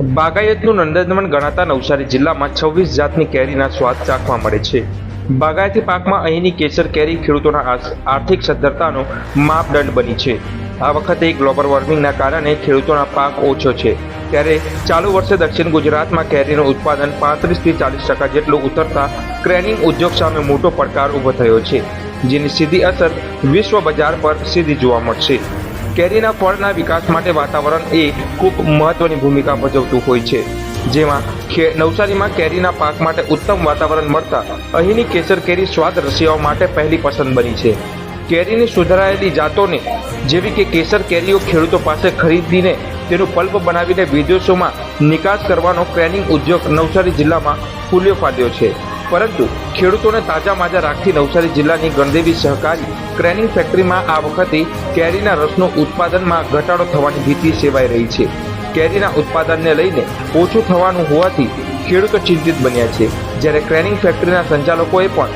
બાગાયતનું નંદનવન ગણાતા નવસારી જિલ્લામાં છવ્વીસ જાતની કેરીના સ્વાદ ચાખવા મળે છે. બાગાયતી પાકમાં અહીંની કેસર કેરી ખેડૂતોના આર્થિક સદ્ધરતાનો માપદંડ બની છે. આ વખતે ગ્લોબલ વોર્મિંગના કારણે ખેડૂતોના પાક ઓછો છે. ત્યારે ચાલુ વર્ષે દક્ષિણ ગુજરાતમાં કેરીનું ઉત્પાદન પાંત્રીસથી ચાલીસ ટકા જેટલું ઉતરતા ક્રેનિંગ ઉદ્યોગ સામે મોટો પડકાર ઊભો થયો છે, જેની સીધી અસર વિશ્વ બજાર પર સીધી જોવા મળશે. કેરીના ફળના વિકાસ માટે વાતાવરણ એ ખૂબ મહત્વની ભૂમિકા ભજવતું હોય છે. જેમાં નવસારીમાં કેરીના પાક માટે ઉત્તમ વાતાવરણ મળતા અહીંની કેસર કેરી સ્વાદ રસિયાઓ માટે પહેલી પસંદ બની છે. કેરીની સુધારાયેલી જાતોને, જેવી કે કેસર કેરીઓ ખેડૂતો પાસે ખરીદીને તેનું પલ્પ બનાવીને વિદેશોમાં નિકાસ કરવાનો ક્રેનિંગ ઉદ્યોગ નવસારી જિલ્લામાં ફૂલ્યો ફાટ્યો છે. પરંતુ ખેડૂતોને તાજા માજા રાખતી નવસારી જિલ્લાની ગણદેવી સહકારી ક્રેનિંગ ફેક્ટરીમાં આ વખતે કેરીના રસનું ઉત્પાદનમાં ઘટાડો થવાની ભીતિ સેવાઈ રહી છે. કેરીના ઉત્પાદનને લઈને ઓછું થવાનું હોવાથી ખેડૂતો ચિંતિત બન્યા છે. જ્યારે ક્રેનિંગ ફેક્ટરીના સંચાલકોએ પણ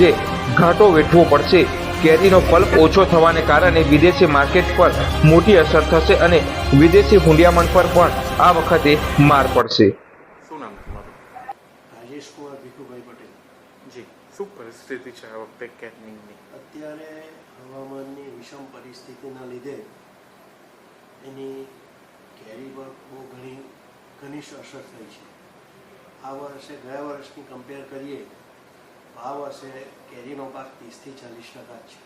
જે ઘાટો વેઠવો પડશે, કેરીનો પલ્પ ઓછો થવાને કારણે વિદેશી માર્કેટ પર મોટી અસર થશે અને વિદેશી હુંડિયામણ પર પણ આ વખતે માર પડશે. શું પરિસ્થિતિ છે આ વખતે કેટનિંગની? અત્યારે હવામાનની વિષમ પરિસ્થિતિના લીધે એની કેરી પર બહુ ઘણી, ઘનિષ્ઠ અસર થઈ છે. આ વર્ષે, ગયા વર્ષની કમ્પેર કરીએ, આ વર્ષે કેરીનો પાક ત્રીસથી ચાલીસ ટકા છે.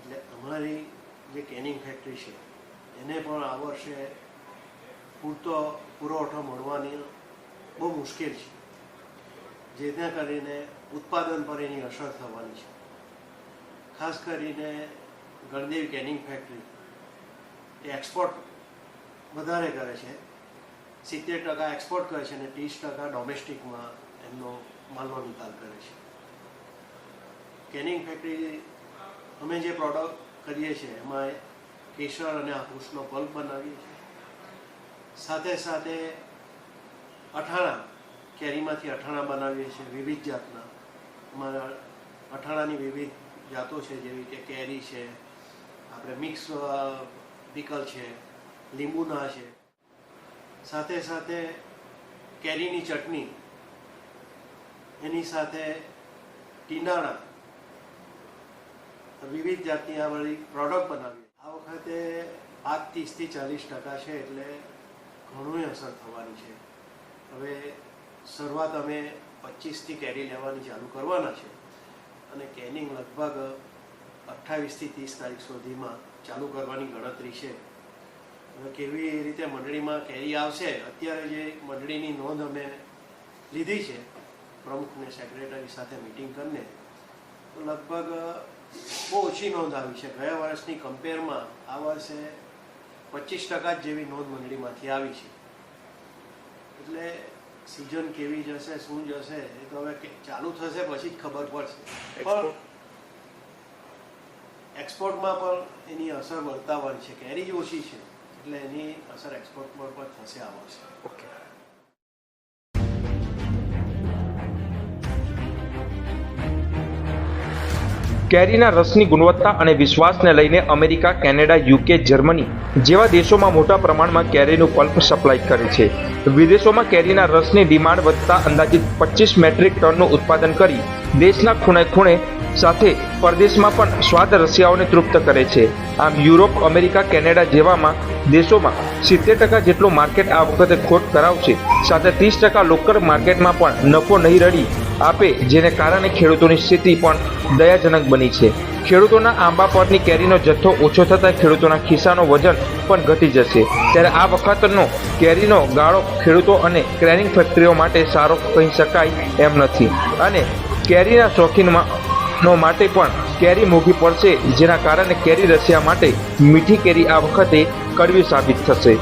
એટલે અમારી જે કેનિંગ ફેક્ટરી છે, એને પણ આ વર્ષે પૂરતો પુરવઠો મળવાની બહુ મુશ્કેલ છે. જેના કરીને ઉત્પાદન પર એની અસર થવાની છે. ખાસ કરીને ગણદેવ કેનિંગ ફેક્ટરી, એ એક્સપોર્ટ વધારે કરે છે. સિત્તેર ટકા એક્સપોર્ટ કરે છે અને ત્રીસ ટકા ડોમેસ્ટિકમાં એમનો માલનો નિકાલ કરે છે. કેનિંગ ફેક્ટરી અમે જે પ્રોડક્ટ કરીએ છીએ, એમાં કેસર અને હાફૂસનો પલ્પ બનાવીએ છીએ. સાથે સાથે અઠાણા કેરીમાંથી અઠાણા બનાવીએ છીએ, વિવિધ જાતના. અમારા અઠાણાની વિવિધ જાતો છે, જેવી કે કેરી છે, આપણે મિક્સ પીકલ છે, લીંબુના છે. સાથે સાથે કેરીની ચટણી, એની સાથે ટીંડાણા. વિવિધ જાતની આ બધી પ્રોડક્ટ બનાવી આ વખતે પાક ત્રીસથી ચાલીસ ટકા છે એટલે ઘણું અસર થવાની છે. હવે શરૂઆત અમે પચીસથી કેરી લેવાની ચાલુ કરવાના છે અને કેનિંગ લગભગ અઠ્ઠાવીસથી ત્રીસ તારીખ સુધીમાં ચાલુ કરવાની ગણતરી છે. કેવી રીતે મંડળીમાં કેરી આવશે, અત્યારે જે મંડળીની નોંધ અમે લીધી છે પ્રમુખને સેક્રેટરી સાથે મિટિંગ કરીને, તો લગભગ બહુ ઓછી નોંધ આવી છે. ગયા વર્ષની કમ્પેરમાં આ વર્ષે પચીસ ટકા જેવી નોંધ મંડળીમાંથી આવી છે. એટલે સિઝન કેવી જશે શું જશે એ તો હવે ચાલુ થશે પછી જ ખબર પડશે. પણ એક્સપોર્ટમાં પણ એની અસર વર્તાવાની છે કેરી જ ઓછી છે એટલે એની અસર એક્સપોર્ટ પર પણ થશે આ વર્ષે. ઓકે કેરીના રસની ગુણવત્તા અને વિશ્વાસને લઈને અમેરિકા, કેનેડા, યુકે, જર્મની જેવા દેશોમાં મોટા પ્રમાણમાં કેરીનું પલ્પ સપ્લાય કરે છે. વિદેશોમાં કેરીના રસની ડિમાન્ડ વધતા અંદાજિત પચીસ મેટ્રિક ટનનું ઉત્પાદન કરી દેશના ખૂણે ખૂણે સાથે પરદેશમાં પણ સ્વાદ રસિયાઓને તૃપ્ત કરે છે. આમ યુરોપ, અમેરિકા, કેનેડા જેવામાં દેશોમાં સિત્તેર ટકા જેટલું માર્કેટ આ વખતે ખોટ કરાવશે સાથે ત્રીસ ટકા લોકલ માર્કેટમાં પણ નફો નહીં રડી આપે, જેને કારણે ખેડૂતોની સ્થિતિ પણ દયાજનક બની છે. ખેડૂતોના આંબા પરની કેરીનો જથ્થો ઓછો થતાં ખેડૂતોના ખિસ્સાનો વજન પણ ઘટી જશે. ત્યારે આ વખતનો કેરીનો ગાળો ખેડૂતો અને ક્રેનિંગ ફેક્ટરીઓ માટે સારો કહી શકાય એમ નથી. અને કેરીના શોખીનમાં માટે પણ કેરી મોઘી પડશે, જેના કારણે કેરી રસિયા માટે મીઠી કેરી આ વખતે કડવી સાબિત થશે.